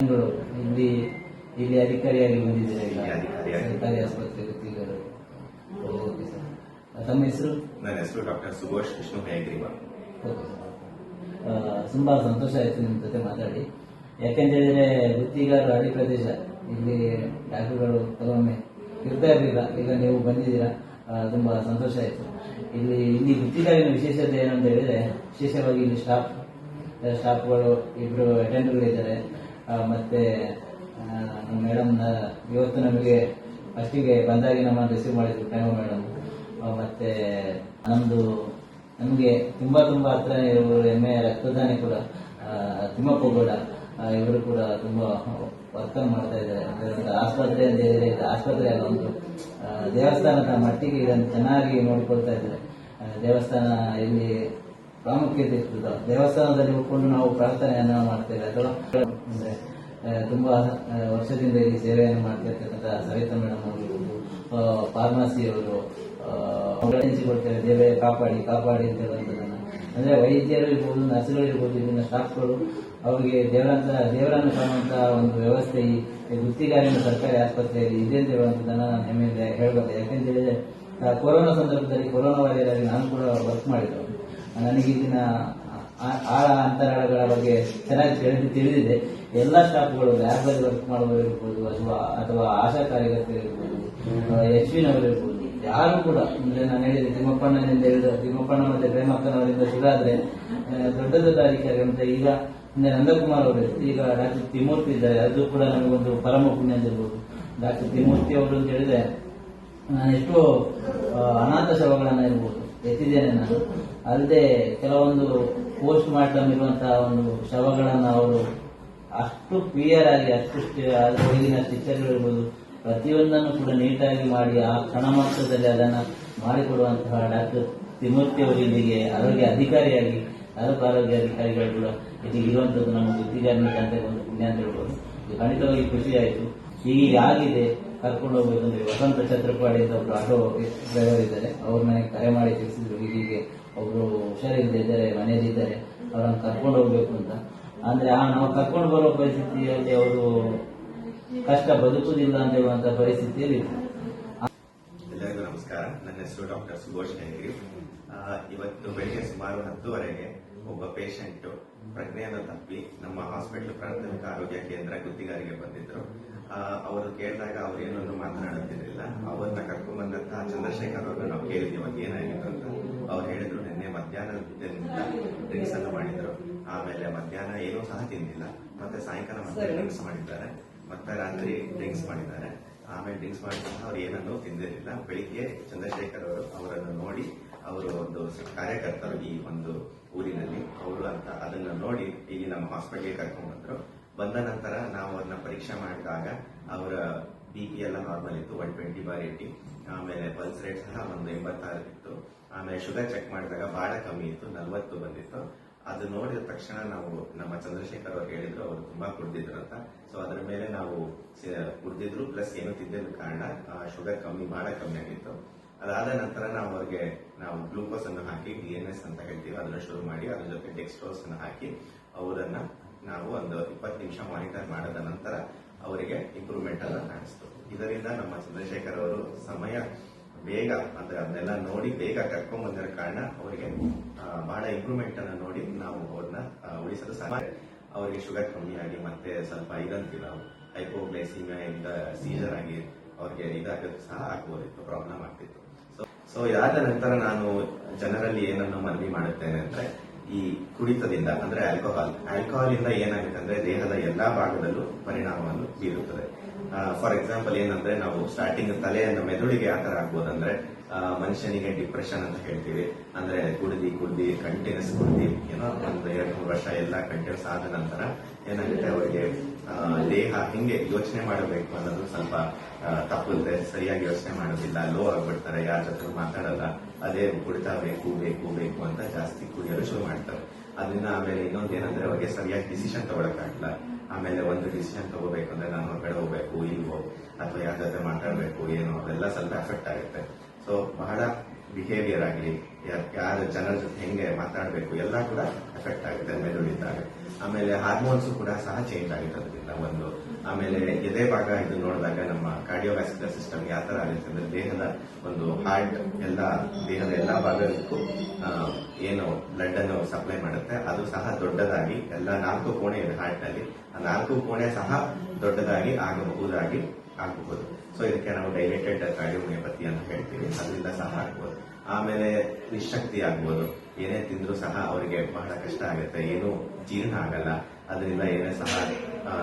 ಇಲ್ಲಿ ಇಲ್ಲಿ ಅಧಿಕಾರಿಯಾಗಿ ಬಂದಿದ್ದೀರಾ ಈಗ. ಸರ್ಕಾರಿ ಆಸ್ಪತ್ರೆ ವೃತ್ತಿಗರು ಓಕೆ ಸರ್. ತಮ್ಮ ಹೆಸರು? ನನ್ನ ಹೆಸರು doctor Subhash Vishnu okay sir. ತುಂಬಾ ಸಂತೋಷ ಆಯ್ತು ನಿಮ್ಮ ಜೊತೆ ಮಾತಾಡಿ. ಯಾಕೆಂತೇಳಿದ್ರೆ ವೃತ್ತಿಗಾರರು ಹಳ್ಳಿ ಪ್ರದೇಶ. ಇಲ್ಲಿ ಡಾಕ್ಟರ್ಗಳು ಕೆಲವೊಮ್ಮೆ ಇರ್ತಾ ಇರಲಿಲ್ಲ. ಈಗ ನೀವು ಬಂದಿದ್ದೀರಾ. ತುಂಬಾ ಸಂತೋಷ ಆಯ್ತು. ಇಲ್ಲಿ ಇಲ್ಲಿ ಗುತ್ತಿಗಾರಿನ ವಿಶೇಷತೆ ಏನು ಅಂತ ಹೇಳಿದ್ರೆ ವಿಶೇಷವಾಗಿ ಇಲ್ಲಿ ಸ್ಟಾಫ್ ಸ್ಟಾಫ್ಗಳು ಇಬ್ರು ಅಟೆಂಡರ್ಗಳಿದ್ದಾರೆ ಮತ್ತೆ ಮೇಡಮ್ ಇವತ್ತು ನಮಗೆ ಫಸ್ಟಿಗೆ ಬಂದಾಗಿ ನಮ್ಮನ್ನು ರಿಸೀವ್ ಮಾಡಿದ್ರು ಪ್ರೇಮ ಮೇಡಮ್ ಮತ್ತೆ, ನಮ್ದು, ನಮಗೆ ತುಂಬಾ ತುಂಬಾ ಹತ್ರ ಇವರು ಎಮ್ಮೆ ರಕ್ತದಾನಿ ಕೂಡ ತಿಮ್ಮಪ್ಪ ಗೌಡ ಇವರು ಕೂಡ ತುಂಬಾ ವರ್ಕ್ ಮಾಡ್ತಾ ಇದ್ದಾರೆ. ಆಸ್ಪತ್ರೆ ಅಂತ ಹೇಳಿದ್ರೆ ಆಸ್ಪತ್ರೆ ಅಲ್ಲ, ಒಂದು ದೇವಸ್ಥಾನದ ಮಟ್ಟಿಗೆ ಇದನ್ನು ಚೆನ್ನಾಗಿ ನೋಡ್ಕೊಳ್ತಾ ಇದ್ದಾರೆ. ದೇವಸ್ಥಾನ ಇಲ್ಲಿ ಪ್ರಾಮುಖ್ಯತೆ ಇರ್ತದೆ. ದೇವಸ್ಥಾನದಲ್ಲಿ ಉಳ್ಕೊಂಡು ನಾವು ಪ್ರಾರ್ಥನೆಯನ್ನ ಮಾಡ್ತೇವೆ ಅಥವಾ, ಅಂದ್ರೆ ತುಂಬಾ ವರ್ಷದಿಂದ ಇಲ್ಲಿ ಸೇವೆಯನ್ನು ಮಾಡ್ತಿರ್ತಕ್ಕಂಥ ಸವಿತಾ ಮೇಡಮ್ ಆಗಿರ್ಬೋದು ಫಾರ್ಮಸಿ ಅವರು ಕೊಡ್ತೇವೆ ದೇವೆ ಕಾಪಾಡಿ ಕಾಪಾಡಿ ಅಂತ ಹೇಳುವಂಥದ್ದನ್ನ ಅಂದ್ರೆ ವೈದ್ಯರು ಇರ್ಬೋದು, ನರ್ಸ್ಗಳು ಇರ್ಬೋದು, ಇಲ್ಲಿನ ಸ್ಟಾಫ್ಗಳು, ಅವರಿಗೆ ದೇವರಂತ ದೇವರನ್ನು ಕಾಣುವಂತ ಒಂದು ವ್ಯವಸ್ಥೆ ಈ ಗುತ್ತಿಗಾರಿನ ಸರ್ಕಾರಿ ಆಸ್ಪತ್ರೆಯಲ್ಲಿ ಇದೆ ಅಂತ ನಾನು ಹೆಮ್ಮೆಯಿಂದ ಹೇಳ್ಬೇಕು ಯಾಕೆಂತ ಹೇಳಿದ್ರೆ ಕೊರೋನಾ ಸಂದರ್ಭದಲ್ಲಿ ಕೊರೋನಾ ವೈರಸ್ ನಾನು ಕೂಡ ವರ್ಕ್ ಮಾಡಿದ್ದು. ನನಗೆ ಆಳ ಅಂತರಾಳಗಳ ಬಗ್ಗೆ ಚೆನ್ನಾಗಿ ತಿಳಿದು ತಿಳಿದಿದೆ. ಎಲ್ಲ ಸ್ಟಾಫ್ಗಳು ಲ್ಯಾಬ್ ಅಲ್ಲಿ ವರ್ಕ್ ಮಾಡುವವರು ಇರ್ಬೋದು ಅಥವಾ ಅಥವಾ ಆಶಾ ಕಾರ್ಯಕರ್ತರು ಇರ್ಬೋದು ಎಚ್ ನವರು ಇರ್ಬೋದು, ಯಾರು ಕೂಡ, ಅಂದ್ರೆ ನಾನು ಹೇಳಿದೆ, ತಿಮ್ಮಪ್ಪಣ್ಣನಿಂದ ಹೇಳಿದ ತಿಮ್ಮಪ್ಪಣ್ಣ ಮತ್ತೆ ಪ್ರೇಮಕ್ಕನವರಿಂದ ಶುರುವಾದ್ರೆ ದೊಡ್ಡ ದೊಡ್ಡ ಅಧಿಕಾರಿ ಅಂತ ಈಗ ನಂದಕುಮಾರ್ ಅವರು ಈಗ ಡಾಕ್ಟರ್ ತಿಮೂರ್ತಿ ಇದ್ದಾರೆ. ಅದು ಕೂಡ ನನಗೊಂದು ಪರಮ ಪುಣ್ಯ ಅಂತ ಡಾಕ್ಟರ್ ತಿಮೂರ್ತಿ ಅವರು ಅಂತ ಹೇಳಿದ್ರೆ, ನಾನು ಎಷ್ಟೋ ಅನಾಥ ಶವಗಳನ್ನ ಇರ್ಬೋದು ಎತ್ತಿದ್ದೇನೆ ನಾನು. ಅಲ್ಲದೆ ಕೆಲವೊಂದು ಪೋಸ್ಟ್ ಮಾರ್ಟಮ್ ಇರುವಂತಹ ಒಂದು ಶವಗಳನ್ನು ಅವರು ಅಷ್ಟು ಕ್ಲಿಯರ್ ಆಗಿ, ಅಷ್ಟು ಹೊರಗಿನ ಶಿಕ್ಷಕರಿರ್ಬೋದು ಪ್ರತಿಯೊಂದನ್ನು ಕೂಡ ನೀಟಾಗಿ ಮಾಡಿ, ಆ ಕ್ಷಣ ಮಾತ್ರದಲ್ಲಿ ಅದನ್ನು ಮಾಡಿಕೊಡುವಂತಹ ಡಾಕ್ಟರ್ ತಿಮೂರ್ತಿ ಅವರು ಇಲ್ಲಿಗೆ ಆರೋಗ್ಯ ಅಧಿಕಾರಿಯಾಗಿ ತಾಲೂಕು ಆರೋಗ್ಯ ಅಧಿಕಾರಿಗಳು ಕೂಡ ಇಲ್ಲಿ ಇರುವಂತದ್ದು ನಮ್ಮ ಬುದ್ಧಿಗಾರನಿಗೆ ಅಂತ ಒಂದು ಪುಣ್ಯ ಅಂತ ಹೇಳ್ಬೋದು. ಖಂಡಿತವಾಗಿ ಖುಷಿಯಾಯಿತು ಆಗಿದೆ. ಕರ್ಕೊಂಡು ಹೋಗ್ಬೇಕಂದ್ರೆ ವಸಂತ ಛತ್ರಪಾಡಿ ಅಂತ ಒಬ್ರು ಆಟೋ ಡ್ರೈವರ್ ಇದ್ದಾರೆ. ಅವ್ರ ಮನೆಗೆ ಕರೆ ಮಾಡಿ ತಿಳಿಸಿದ್ರು, ಹೀಗೆ ಒಬ್ರು ಹುಷಾರಿಲ್ಲದೆ ಇದ್ದಾರೆ, ಮನೆಯಲ್ಲಿ ಇದ್ದಾರೆ. ಅವ್ರನ್ನ ಕರ್ಕೊಂಡು ಹೋಗ್ಬೇಕು ಅಂತ. ಅಂದ್ರೆ ಆ, ನಾವು ಕರ್ಕೊಂಡು ಬರೋ ಪರಿಸ್ಥಿತಿಯಲ್ಲಿ ಅವರು ಕಷ್ಟ ಬದುಕುವುದಿಲ್ಲ ಅಂತ ಹೇಳುವಂತ ಪರಿಸ್ಥಿತಿಯಲ್ಲಿ. ಎಲ್ಲರಿಗೂ ನಮಸ್ಕಾರ. ನನ್ನ ಹೆಸರು ಡಾಕ್ಟರ್ ಸುಭೋಷ್ ಹೆಂಗ್ರಿ ಇವತ್ತು ಬೆಳಿಗ್ಗೆ ಸುಮಾರು ಹತ್ತುವರೆಗೆ ಒಬ್ಬ ಪೇಷಂಟ್ ಪ್ರಜ್ಞೆಯನ್ನು ತಪ್ಪಿ ನಮ್ಮ ಹಾಸ್ಪಿಟಲ್ ಪ್ರಾಥಮಿಕ ಆರೋಗ್ಯ ಕೇಂದ್ರ ಗುತ್ತಿಗಾರಿಗೆ ಬಂದಿದ್ರು. ಅವರು ಕೇಳಿದಾಗ ಅವ್ರು ಏನನ್ನು ಮಾತನಾಡುತ್ತಿರಲಿಲ್ಲ. ಅವ್ರನ್ನ ಕರ್ಕೊಂಡ್ ಬಂದಂತಹ ಚಂದ್ರಶೇಖರ್ ಅವ್ರನ್ನ ನಾವು ಕೇಳಿದ್ವಿ ಅವತ್ತು ಏನಾಗಿತ್ತು ಅಂತ. ಅವ್ರು ಹೇಳಿದ್ರು, ನಿನ್ನೆ ಮಧ್ಯಾಹ್ನದಿಂದ ಡ್ರಿಂಕ್ಸ್ ಅನ್ನು ಮಾಡಿದ್ರು. ಆಮೇಲೆ ಮಧ್ಯಾಹ್ನ ಏನೂ ಸಹ ತಿಂದಿಲ್ಲ. ಮತ್ತೆ ಸಾಯಂಕಾಲ ಮತ್ತೆ ಡ್ರಿಂಕ್ಸ್ ಮಾಡಿದ್ದಾರೆ. ಮತ್ತೆ ರಾತ್ರಿ ಡ್ರಿಂಕ್ಸ್ ಮಾಡಿದ್ದಾರೆ. ಆಮೇಲೆ ಡ್ರಿಂಕ್ಸ್ ಮಾಡಿ ಅವ್ರು ಏನನ್ನು ತಿಂದಿರಲಿಲ್ಲ. ಬೆಳಿಗ್ಗೆ ಚಂದ್ರಶೇಖರ್ ಅವರು ಅವರನ್ನು ನೋಡಿ ಅವರು ಒಂದು ಕಾರ್ಯಕರ್ತರು ಈ ಒಂದು ಊರಿನಲ್ಲಿ. ಅವರು ಅಂತ ಅದನ್ನು ನೋಡಿ ಇಲ್ಲಿ ನಮ್ಮ ಹಾಸ್ಪಿಟಲ್ಗೆ ಕರ್ಕೊಂಡು ಬಂದರು. ಬಂದ ನಂತರ ನಾವು ಅವ್ರನ್ನ ಪರೀಕ್ಷೆ ಮಾಡಿದಾಗ ಅವರ ಬಿ ಪಿ ಎಲ್ಲ ನಾರ್ಮಲ್ ಇತ್ತು ಒನ್ ಟ್ವೆಂಟಿ ಬಾರ್ ಏಟಿ ಆಮೇಲೆ ಪಲ್ಸ್ ರೇಟ್ ಸಹ ಒಂದು ಎಂಬತ್ತಾರು ಇತ್ತು. ಆಮೇಲೆ ಶುಗರ್ ಚೆಕ್ ಮಾಡಿದಾಗ ಬಹಳ ಕಮ್ಮಿ ಇತ್ತು, ನಲ್ವತ್ತು ಬಂದಿತ್ತು. ಅದು ನೋಡಿದ ತಕ್ಷಣ ನಾವು ನಮ್ಮ ಚಂದ್ರಶೇಖರ್ ಅವ್ರು ಹೇಳಿದ್ರು, ಅವರು ತುಂಬಾ ಕುಡ್ದಿದ್ರು ಅಂತ. ಸೊ ಅದರ ಮೇಲೆ ನಾವು ಕುಡ್ದಿದ್ರು ಪ್ಲಸ್ ಏನು ತಿದ್ದಿದ ಕಾರಣ ಶುಗರ್ ಕಮ್ಮಿ ಬಹಳ ಕಮ್ಮಿ ಆಗಿತ್ತು. ಅದಾದ ನಂತರ ನಾವು ಅವ್ರಿಗೆ, ನಾವು ಗ್ಲೂಕೋಸ್ ಅನ್ನು ಹಾಕಿ ಡಿ ಎನ್ ಎಸ್ ಅಂತ ಹೇಳ್ತೀವಿ, ಅದನ್ನ ಶುರು ಮಾಡಿ, ಅದ್ರ ಜೊತೆ ಡೆಕ್ಸ್ಟ್ರೋಸ್ ಅನ್ನು ಹಾಕಿ, ಅವರನ್ನ ನಾವು ಒಂದು ಇಪ್ಪತ್ತು ನಿಮಿಷ ಮಾನಿಟರ್ ಮಾಡಿದ ನಂತರ, ಅವರಿಗೆ ಇಂಪ್ರೂವ್ಮೆಂಟ್ ಅನ್ನ ಕಾಣಿಸ್ತು. ಇದರಿಂದ ನಮ್ಮ ಚಂದ್ರಶೇಖರ್ ಅವರು ಸಮಯ ಬೇಗ ಅಂದ್ರೆ ಅದನ್ನೆಲ್ಲ ನೋಡಿ ಬೇಗ ಕರ್ಕೊಂಡ್ ಬಂದಿರೋ ಕಾರಣ ಅವರಿಗೆ ಬಹಳ ಇಂಪ್ರೂವ್ಮೆಂಟ್ ಅನ್ನ ನೋಡಿ ನಾವು ಅವ್ರನ್ನ ಉಳಿಸಲು ಸಾಧ್ಯ ಅವರಿಗೆ ಶುಗರ್ ಕಮ್ಮಿ ಆಗಿ ಮತ್ತೆ ಸ್ವಲ್ಪ ಇದಂತೀವಿ ನಾವು ಹೈಪೋಗ್ಲೈಸಿಮಿಯಾ ಇಂದ ಸೀಜರ್ ಆಗಿ ಅವ್ರಿಗೆ ಇದಾಗೋದು ಸಹ ಆಗ್ಬೋದಿತ್ತು ಪ್ರಾಬ್ಲಮ್ ಆಗ್ತಿತ್ತು. ಸೊ ಸೊ ಇದಾದ ನಂತರ ನಾನು ಜನರಲ್ಲಿ ಏನನ್ನು ಮನವಿ ಮಾಡುತ್ತೇನೆ ಅಂದ್ರೆ ಈ ಕುಡಿತದಿಂದ, ಅಂದ್ರೆ ಆಲ್ಕೋಹಾಲ್ ಆಲ್ಕೋಹಾಲ್ ಇಂದ ಏನಾಗುತ್ತೆ ಅಂದ್ರೆ ದೇಹದ ಎಲ್ಲಾ ಭಾಗದಲ್ಲೂ ಪರಿಣಾಮವನ್ನು ಬೀರುತ್ತದೆ. ಫಾರ್ ಎಕ್ಸಾಂಪಲ್ ಏನಂದ್ರೆ ನಾವು ಸ್ಟಾರ್ಟಿಂಗ್ ತಲೆಯನ್ನು ಮೆದುಳಿಗೆ ಆತರ ತರ ಆಗ್ಬೋದಂದ್ರೆ ಮನುಷ್ಯನಿಗೆ ಡಿಪ್ರೆಷನ್ ಅಂತ ಹೇಳ್ತೀವಿ. ಅಂದ್ರೆ ಕುಡ್ದಿ ಕುಡ್ದಿ, ಕಂಟಿನ್ಯೂಸ್ ಕುಡ್ದಿ, ಏನೋ ಒಂದು ಎರಡು, ಮೂರು ವರ್ಷ ಎಲ್ಲ ಕಂಟಿನ್ಯೂಸ್ ಆದ ನಂತರ ಏನಾಗುತ್ತೆ ಅವರಿಗೆ ದೇಹ ಹಿಂಗೆ ಯೋಚನೆ ಮಾಡಬೇಕು ಅನ್ನೋದು ಸ್ವಲ್ಪ ತಪ್ಪುತ್ತೆ ಸರಿಯಾಗಿ ಯೋಚನೆ ಮಾಡೋದಿಲ್ಲ ಲೋ ಆಗ್ಬಿಡ್ತಾರೆ, ಯಾರ ಜೊತೆ ಮಾತಾಡಲ್ಲ ಅದೇ ಕುಡಿತಾ ಬೇಕು ಬೇಕು ಬೇಕು ಅಂತ ಜಾಸ್ತಿ ಕುಡಿಯಲು ಶುರು ಮಾಡ್ತಾರೆ. ಅದನ್ನ ಆಮೇಲೆ ಇನ್ನೊಂದು ಏನಂದ್ರೆ ಅವ್ರಿಗೆ ಸರಿಯಾಗಿ ಡಿಸಿಷನ್ ತಗೊಳಕ್ಕಾಗಲ್ಲ. ಆಮೇಲೆ ಒಂದು ಡಿಸಿಷನ್ ತಗೋಬೇಕಂದ್ರೆ ನಾನು ಹೊರಗಡೆ ಹೋಗ್ಬೇಕು, ಇಲ್ವೋ, ಅಥವಾ ಯಾರ ಜೊತೆ ಮಾತಾಡ್ಬೇಕು, ಏನೋ, ಅದೆಲ್ಲ ಸ್ವಲ್ಪ ಎಫೆಕ್ಟ್ ಆಗುತ್ತೆ. ಸೊ ಬಹಳ ಬಿಹೇವಿಯರ್ ಆಗಲಿ, ಯಾರ ಜನರ ಜೊತೆ ಹೆಂಗೆ ಮಾತಾಡಬೇಕು, ಎಲ್ಲ ಕೂಡ ಎಫೆಕ್ಟ್ ಆಗುತ್ತೆ ಮೆದುಳಿದ್ದಾಗ ಆಮೇಲೆ ಹಾರ್ಮೋನ್ಸ್ ಕೂಡ ಸಹ ಚೇಂಜ್ ಆಗುತ್ತೆ ಅದರಿಂದ ಒಂದು. ಆಮೇಲೆ ಎದೆ ಭಾಗ ಇದು ನೋಡಿದಾಗ ನಮ್ಮ ಕಾರ್ಡಿಯೋವ್ಯಾಸ್ಕ್ಯುಲರ್ ಸಿಸ್ಟಮ್ ಯಾವ ತರ ಆಗುತ್ತೆ ಅಂದ್ರೆ ದೇಹದ ಒಂದು ಹಾರ್ಟ್ ಎಲ್ಲ, ದೇಹದ ಎಲ್ಲ ಭಾಗಕ್ಕೂ ಏನು ಬ್ಲಡ್ ಅನ್ನು ಸಪ್ಲೈ ಮಾಡುತ್ತೆ. ಅದು ಸಹ ದೊಡ್ಡದಾಗಿ ಎಲ್ಲ ನಾಲ್ಕು ಕೋಣೆ ಇದೆ ಹಾರ್ಟ್ನಲ್ಲಿ. ಆ ನಾಲ್ಕು ಕೋಣೆ ಸಹ ದೊಡ್ಡದಾಗಿ ಆಗಬಹುದಾಗಿ ಆಗಬಹುದು. ಸೊ ಇದಕ್ಕೆ ನಾವು ಡೈಲೇಟೆಡ್ ಕಾರ್ಡಿಯೋಮಿಯೋಪತಿ ಅಂತ ಹೇಳ್ತೀವಿ. ಅದರಿಂದ ಸಹ ಆಗ್ಬೋದು. ಆಮೇಲೆ ನಿಶಕ್ತಿ ಆಗ್ಬೋದು. ಏನೇ ತಿಂದ್ರೂ ಸಹ ಅವರಿಗೆ ಬಹಳ ಕಷ್ಟ ಆಗುತ್ತೆ. ಏನು ಜೀರ್ಣ ಆಗಲ್ಲ. ಅದರಿಂದ ಏನೇ ಸಹ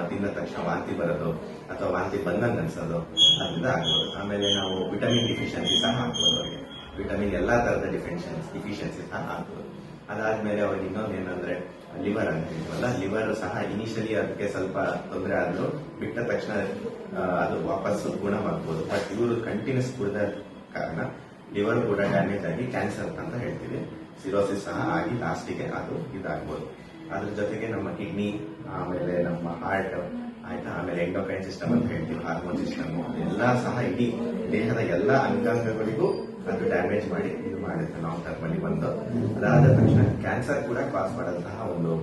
ತಿಂದ ತಕ್ಷಣ ವಾಂತಿ ಬರೋದು ಅಥವಾ ವಾಂತಿ ಬಂದಂಗೆ ಅನ್ಸೋದು ಅದರಿಂದ ಆಗ್ಬೋದು. ಆಮೇಲೆ ನಾವು ವಿಟಮಿನ್ ಡಿಫಿಷಿಯನ್ಸಿ ಸಹ ಹಾಕ್ಬೋದು ಅವರಿಗೆ. ವಿಟಮಿನ್ ಎಲ್ಲಾ ತರದ ಡಿಫಿಷಿಯನ್ಸಿ ಡಿಫಿಷಿಯನ್ಸಿ ಸಹ ಹಾಕ್ಬೋದು ಅದಾದ್ಮೇಲೆ ಅವ್ರಿಗೆ ಇನ್ನೊಂದು ಏನಂದ್ರೆ ಲಿವರ್ ಅಂತ ಹೇಳ್ತೀವಲ್ಲ ಲಿವರ್ ಸಹ ಇನಿಷಿಯಲಿ ಅದಕ್ಕೆ ಸ್ವಲ್ಪ ತೊಂದರೆ ಆದ್ರೂ ಬಿಟ್ಟ ತಕ್ಷಣ ಅದು ವಾಪಸ್ ಗುಣವಾಗ್ಬೋದು. ಬಟ್ ಇವರು ಕಂಟಿನ್ಯೂಸ್ ಕುಡಿದ ಕಾರಣ ಲಿವರ್ ಕೂಡ ಡ್ಯಾಮೇಜ್ ಆಗಿ ಕ್ಯಾನ್ಸರ್ ಅಂತ ಹೇಳ್ತೀವಿ. ಸಿರೋಸಿಸ್ ಸಹ ಆಗಿ ಲಾಸ್ಟಿಗೆ ಅದು ಇದಾಗ್ಬೋದು. ಅದ್ರ ಜೊತೆಗೆ ನಮ್ಮ ಕಿಡ್ನಿ, ಆಮೇಲೆ ನಮ್ಮ ಹಾರ್ಟ್ ಆಯ್ತಾ? ಆಮೇಲೆ ಎಂಡೋಕ್ರೈನ್ ಸಿಸ್ಟಮ್ ಅಂತ ಹೇಳ್ತೀವಿ ಹಾರ್ಮೋನ್ ಸಿಸ್ಟಮ್ ಎಲ್ಲ ಸಹ ಇಡೀ ದೇಹದ ಎಲ್ಲ ಅಂಗಾಂಗಗಳಿಗೂ ಅದು ಡ್ಯಾಮೇಜ್ ಮಾಡಿ ಇದು ಮಾಡುತ್ತೆ ಲಾಂಗ್ ಟರ್ಮ್ ಅಲ್ಲಿ ಒಂದು ಅದಾದ ತಕ್ಷಣ ಕ್ಯಾನ್ಸರ್ ಕೂಡ ಕಾಸ್ ಮಾಡಂತಹ ಒಂದು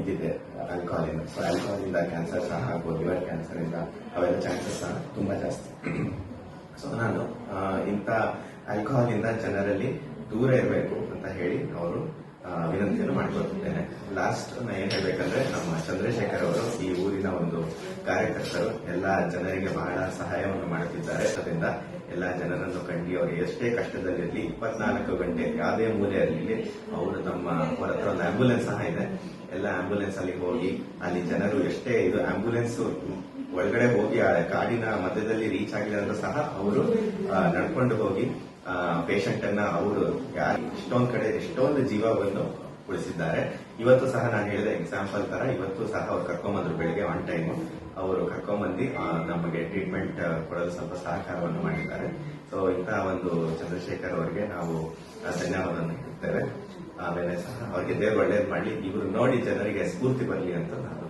ಇದಿದೆ ಆಲ್ಕೋಹಾಲ್ ಇಂದ ಸೊ ಆಲ್ಕೋಹಾಲ್ ಇಂದ ಕ್ಯಾನ್ಸರ್ ಸಹ ಆಗ್ಬೋದು ಲಿವರ್ ಕ್ಯಾನ್ಸರ್ ಇಂದ ಅವೆಲ್ಲ ಚಾನ್ಸಸ್ ಸಹ ತುಂಬಾ ಜಾಸ್ತಿ. ಸೊ ನಾನು ಇಂಥ ಆಲ್ಕೋಹಾಲ್ ಇಂದ ಜನರಲ್ಲಿ ದೂರ ಇರಬೇಕು ಅಂತ ಹೇಳಿ ಅವರು ವಿನಂತಿಯನ್ನು ಮಾಡಿಕೊಳ್ತಿದ್ದೇನೆ ಲಾಸ್ಟ್ ನಾ ಏನ್ ಹೇಳ್ಬೇಕಂದ್ರೆ, ನಮ್ಮ ಚಂದ್ರಶೇಖರ್ ಅವರು ಈ ಊರಿನ ಒಂದು ಕಾರ್ಯಕರ್ತರು. ಎಲ್ಲ ಜನರಿಗೆ ಬಹಳ ಸಹಾಯವನ್ನು ಮಾಡುತ್ತಿದ್ದಾರೆ. ಅದರಿಂದ ಎಲ್ಲ ಜನರನ್ನು ಕಂಡಿ ಅವರು ಎಷ್ಟೇ ಕಷ್ಟದಲ್ಲಿರಲಿ, ಇಪ್ಪತ್ನಾಲ್ಕು ಗಂಟೆ ಯಾವುದೇ ಮೂಲೆಯಲ್ಲಿ ಅವರು ತಮ್ಮ ಅವರ ಹತ್ರ ಒಂದು ಆಂಬ್ಯುಲೆನ್ಸ್ ಸಹ ಇದೆ. ಎಲ್ಲ ಆಂಬ್ಯುಲೆನ್ಸ್ ಅಲ್ಲಿ ಹೋಗಿ, ಅಲ್ಲಿ ಜನರು ಎಷ್ಟೇ ಇದು ಆಂಬ್ಯುಲೆನ್ಸ್ ಒಳಗಡೆ ಹೋಗಿ ಆ ಕಾಡಿನ ಮಧ್ಯದಲ್ಲಿ ರೀಚ್ ಆಗಿಲ್ಲ ಅಂತ ಸಹ ಅವರು ನಡ್ಕೊಂಡು ಹೋಗಿ ಪೇಷಂಟ್ ಅನ್ನ ಅವರು ಯಾರು ಎಷ್ಟೊಂದ್ ಕಡೆ ಎಷ್ಟೊಂದು ಜೀವವನ್ನು ಉಳಿಸಿದ್ದಾರೆ. ಇವತ್ತು ಸಹ ನಾನು ಹೇಳಿದ ಎಕ್ಸಾಂಪಲ್ ತರ ಇವತ್ತು ಸಹ ಅವ್ರು ಕರ್ಕೊಂಬಂದ್ರು ಬೆಳಿಗ್ಗೆ ಆನ್ ಟೈಮ್ ಅವರು ಕರ್ಕೊಂಬಂದು ನಮಗೆ ಟ್ರೀಟ್ಮೆಂಟ್ ಕೊಡಲು ಸ್ವಲ್ಪ ಸಹಕಾರವನ್ನು ಮಾಡಿದ್ದಾರೆ. ಸೊ ಇಂತಹ ಒಂದು ಚಂದ್ರಶೇಖರ್ ಅವರಿಗೆ ನಾವು ಧನ್ಯವಾದವನ್ನು ಹೇಳ್ತೇವೆ. ಆಮೇಲೆ ಸಹ ಅವರಿಗೆ ದೇವರು ಒಳ್ಳೇದು ಮಾಡಿ ಇವರು ನೋಡಿ ಜನರಿಗೆ ಸ್ಫೂರ್ತಿ ಬರಲಿ ಅಂತ ನಾನು